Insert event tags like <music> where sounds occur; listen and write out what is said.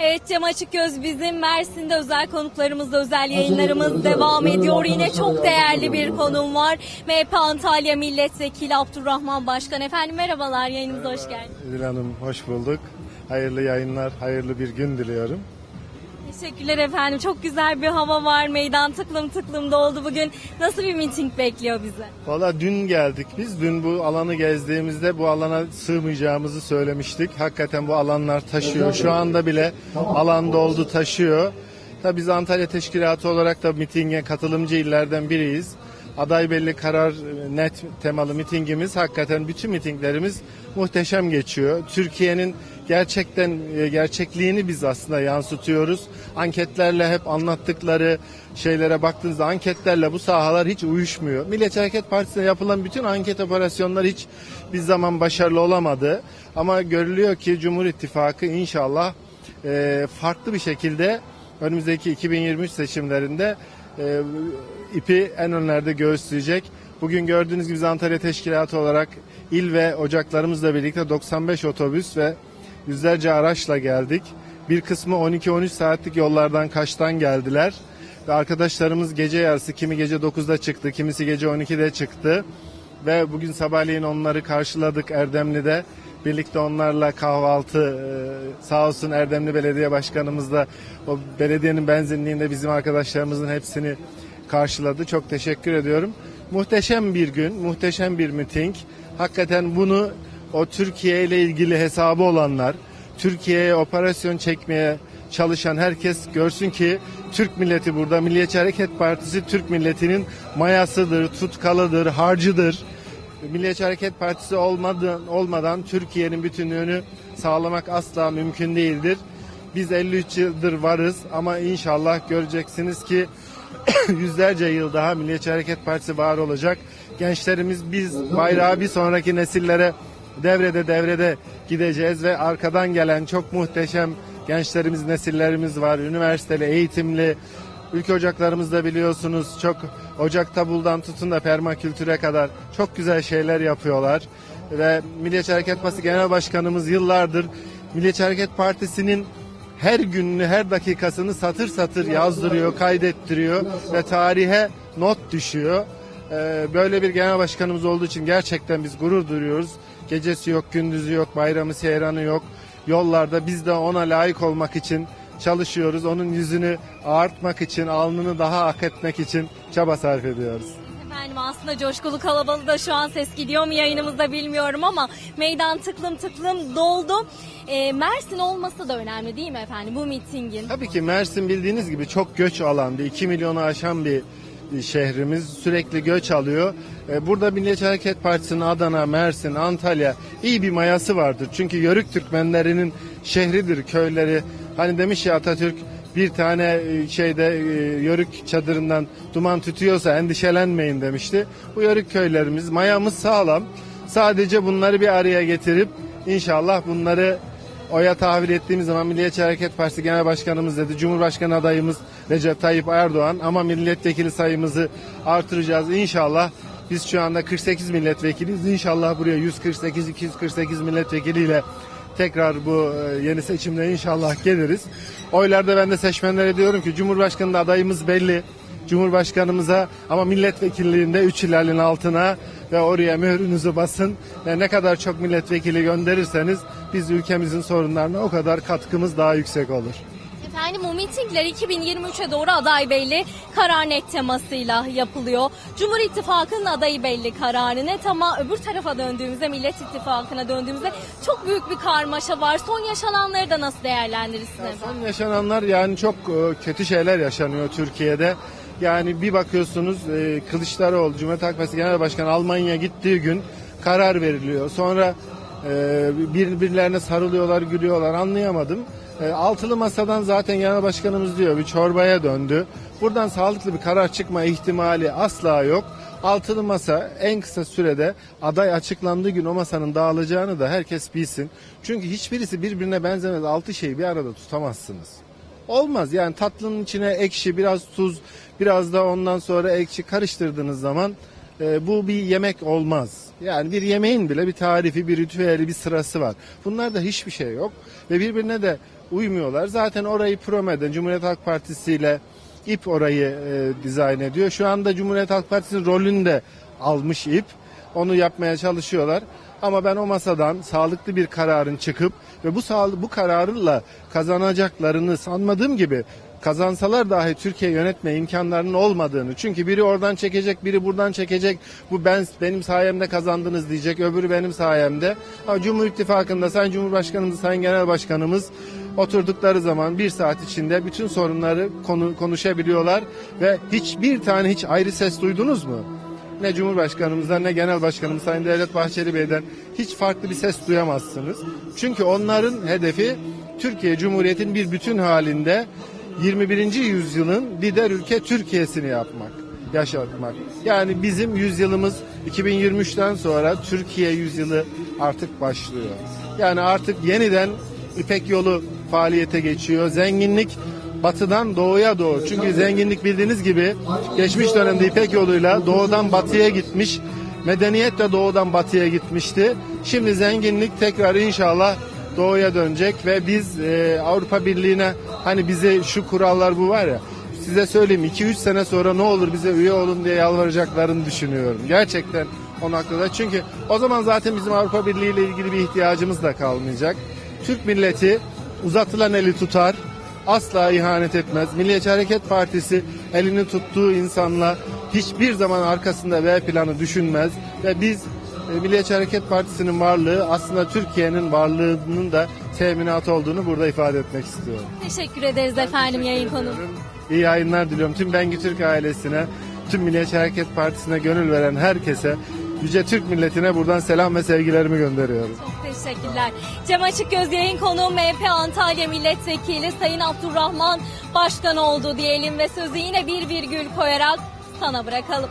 Evet Cem Açıkgöz bizim Mersin'de özel konuklarımızda özel yayınlarımız devam ediyor. Yine çok değerli bir konum var. MHP Antalya Milletvekili Abdurrahman Başkan. Efendim merhabalar yayınımıza hoş geldiniz. İdil Hanım hoş bulduk. Hayırlı yayınlar, hayırlı bir gün diliyorum. Teşekkürler efendim. Çok güzel bir hava var. Meydan tıklım tıklım doldu bugün. Nasıl bir miting bekliyor bizi? Valla dün geldik biz. Dün bu alanı gezdiğimizde bu alana sığmayacağımızı söylemiştik. Hakikaten bu alanlar taşıyor. Şu anda bile alan doldu taşıyor. Tabii biz Antalya Teşkilatı olarak da mitinge katılımcı illerden biriyiz. Aday belli karar net temalı mitingimiz hakikaten bütün mitinglerimiz muhteşem geçiyor. Türkiye'nin gerçekten e, gerçekliğini biz aslında yansıtıyoruz. Anketlerle hep anlattıkları şeylere baktığınızda anketlerle bu sahalar hiç uyuşmuyor. Milliyetçi Hareket Partisi'ne yapılan bütün anket operasyonları hiç bir zaman başarılı olamadı. Ama görülüyor ki Cumhur İttifakı inşallah e, farklı bir şekilde önümüzdeki 2023 seçimlerinde e, ipi en önlerde göğüsleyecek. Bugün gördüğünüz gibi Antalya Teşkilatı olarak il ve ocaklarımızla birlikte 95 otobüs ve yüzlerce araçla geldik. Bir kısmı 12-13 saatlik yollardan kaçtan geldiler. Ve arkadaşlarımız gece yarısı kimi gece 9'da çıktı, kimisi gece 12'de çıktı. Ve bugün sabahleyin onları karşıladık Erdemli'de. Birlikte onlarla kahvaltı e, sağ olsun Erdemli Belediye Başkanımız da o belediyenin benzinliğinde bizim arkadaşlarımızın hepsini karşıladı. Çok teşekkür ediyorum. Muhteşem bir gün, muhteşem bir miting. Hakikaten bunu o Türkiye ile ilgili hesabı olanlar, Türkiye'ye operasyon çekmeye çalışan herkes görsün ki Türk milleti burada. Milliyetçi Hareket Partisi Türk milletinin mayasıdır, tutkalıdır, harcıdır. Milliyetçi Hareket Partisi olmadan, olmadan Türkiye'nin bütünlüğünü sağlamak asla mümkün değildir. Biz 53 yıldır varız ama inşallah göreceksiniz ki <coughs> yüzlerce yıl daha Milliyetçi Hareket Partisi var olacak. Gençlerimiz biz bayrağı bir sonraki nesillere devrede devrede gideceğiz ve arkadan gelen çok muhteşem gençlerimiz, nesillerimiz var. Üniversiteli, eğitimli, ülke ocaklarımızda biliyorsunuz çok ocakta buldan tutun da permakültüre kadar çok güzel şeyler yapıyorlar. Ve Milliyetçi Hareket Partisi Genel Başkanımız yıllardır Milliyetçi Hareket Partisi'nin her gününü, her dakikasını satır satır yazdırıyor, kaydettiriyor ve tarihe not düşüyor. Ee, Böyle bir genel başkanımız olduğu için gerçekten biz gurur duyuyoruz. Gecesi yok, gündüzü yok, bayramı, seyranı yok. Yollarda biz de ona layık olmak için çalışıyoruz. Onun yüzünü ağartmak için, alnını daha ak etmek için çaba sarf ediyoruz. Efendim aslında coşkulu kalabalığı da şu an ses gidiyor mu yayınımızda bilmiyorum ama meydan tıklım tıklım doldu. Ee, Mersin olması da önemli değil mi efendim bu mitingin? Tabii ki Mersin bildiğiniz gibi çok göç alan bir 2 milyonu aşan bir şehrimiz sürekli göç alıyor. Ee, Burada Milliyetçi Hareket Partisi'nin Adana, Mersin, Antalya iyi bir mayası vardır. Çünkü Yörük Türkmenlerinin şehridir, köyleri. Hani demiş ya Atatürk bir tane e, şeyde e, Yörük çadırından duman tütüyorsa endişelenmeyin demişti. Bu Yörük köylerimiz mayamız sağlam. Sadece bunları bir araya getirip inşallah bunları oya tahvil ettiğimiz zaman Milliyetçi Hareket Partisi Genel Başkanımız dedi. Cumhurbaşkanı adayımız Recep Tayyip Erdoğan ama milletvekili sayımızı artıracağız inşallah. Biz şu anda 48 milletvekiliyiz. İnşallah buraya 148 248 milletvekiliyle tekrar bu e, yeni seçimde inşallah geliriz. Oylarda ben de seçmenlere diyorum ki Cumhurbaşkanı adayımız belli. Cumhurbaşkanımıza ama milletvekilliğinde 3 ilerlin altına ve oraya mührünüzü basın ve ne kadar çok milletvekili gönderirseniz biz ülkemizin sorunlarına o kadar katkımız daha yüksek olur. Efendim bu mitingler 2023'e doğru aday belli karar net temasıyla yapılıyor. Cumhur İttifakı'nın adayı belli kararı net ama öbür tarafa döndüğümüzde Millet İttifakı'na döndüğümüzde çok büyük bir karmaşa var. Son yaşananları da nasıl değerlendirirsiniz? Son yaşananlar yani çok e, kötü şeyler yaşanıyor Türkiye'de. Yani bir bakıyorsunuz e, Kılıçdaroğlu Cumhuriyet Halk Partisi Genel Başkanı Almanya gittiği gün karar veriliyor. Sonra e, birbirlerine sarılıyorlar, gülüyorlar anlayamadım. E, altılı masadan zaten genel başkanımız diyor bir çorbaya döndü. Buradan sağlıklı bir karar çıkma ihtimali asla yok. Altılı masa en kısa sürede aday açıklandığı gün o masanın dağılacağını da herkes bilsin. Çünkü hiçbirisi birbirine benzemez altı şeyi bir arada tutamazsınız. Olmaz yani tatlının içine ekşi biraz tuz biraz da ondan sonra ekşi karıştırdığınız zaman e, bu bir yemek olmaz. Yani bir yemeğin bile bir tarifi, bir ritüeli, bir sırası var. Bunlarda hiçbir şey yok ve birbirine de uymuyorlar. Zaten orayı promeden Cumhuriyet Halk Partisi ile İP orayı e, dizayn ediyor. Şu anda Cumhuriyet Halk Partisi'nin rolünü de almış İP. Onu yapmaya çalışıyorlar. Ama ben o masadan sağlıklı bir kararın çıkıp ve bu bu kararla kazanacaklarını sanmadığım gibi kazansalar dahi Türkiye yönetme imkanlarının olmadığını. Çünkü biri oradan çekecek, biri buradan çekecek. Bu ben benim sayemde kazandınız diyecek, öbürü benim sayemde. Ama Cumhur İttifakı'nda Sayın Cumhurbaşkanımız, Sayın Genel Başkanımız oturdukları zaman bir saat içinde bütün sorunları konu, konuşabiliyorlar ve hiçbir tane hiç ayrı ses duydunuz mu? Ne Cumhurbaşkanımızdan ne Genel Başkanımız Sayın Devlet Bahçeli Bey'den hiç farklı bir ses duyamazsınız. Çünkü onların hedefi Türkiye Cumhuriyeti'nin bir bütün halinde 21. yüzyılın lider ülke Türkiye'sini yapmak, yaşatmak. Yani bizim yüzyılımız 2023'ten sonra Türkiye yüzyılı artık başlıyor. Yani artık yeniden İpek yolu faaliyete geçiyor. Zenginlik batıdan doğuya doğru. Çünkü zenginlik bildiğiniz gibi geçmiş dönemde İpek yoluyla doğudan batıya gitmiş. Medeniyet de doğudan batıya gitmişti. Şimdi zenginlik tekrar inşallah doğuya dönecek ve biz e, Avrupa Birliği'ne hani bize şu kurallar bu var ya size söyleyeyim 2-3 sene sonra ne olur bize üye olun diye yalvaracaklarını düşünüyorum. Gerçekten o noktada. Çünkü o zaman zaten bizim Avrupa Birliği ile ilgili bir ihtiyacımız da kalmayacak. Türk milleti uzatılan eli tutar, asla ihanet etmez. Milliyetçi Hareket Partisi elini tuttuğu insanla hiçbir zaman arkasında B planı düşünmez ve biz e, Milliyetçi Hareket Partisi'nin varlığı aslında Türkiye'nin varlığının da teminatı olduğunu burada ifade etmek istiyorum. Teşekkür ederiz efendim yayın konu. İyi yayınlar diliyorum tüm Bengi Türk ailesine, tüm Milliyetçi Hareket Partisi'ne gönül veren herkese, Yüce Türk milletine buradan selam ve sevgilerimi gönderiyorum. Çok teşekkürler. Cem Açıkgöz yayın konuğu MHP Antalya Milletvekili Sayın Abdurrahman Başkan oldu diyelim ve sözü yine bir virgül koyarak sana bırakalım.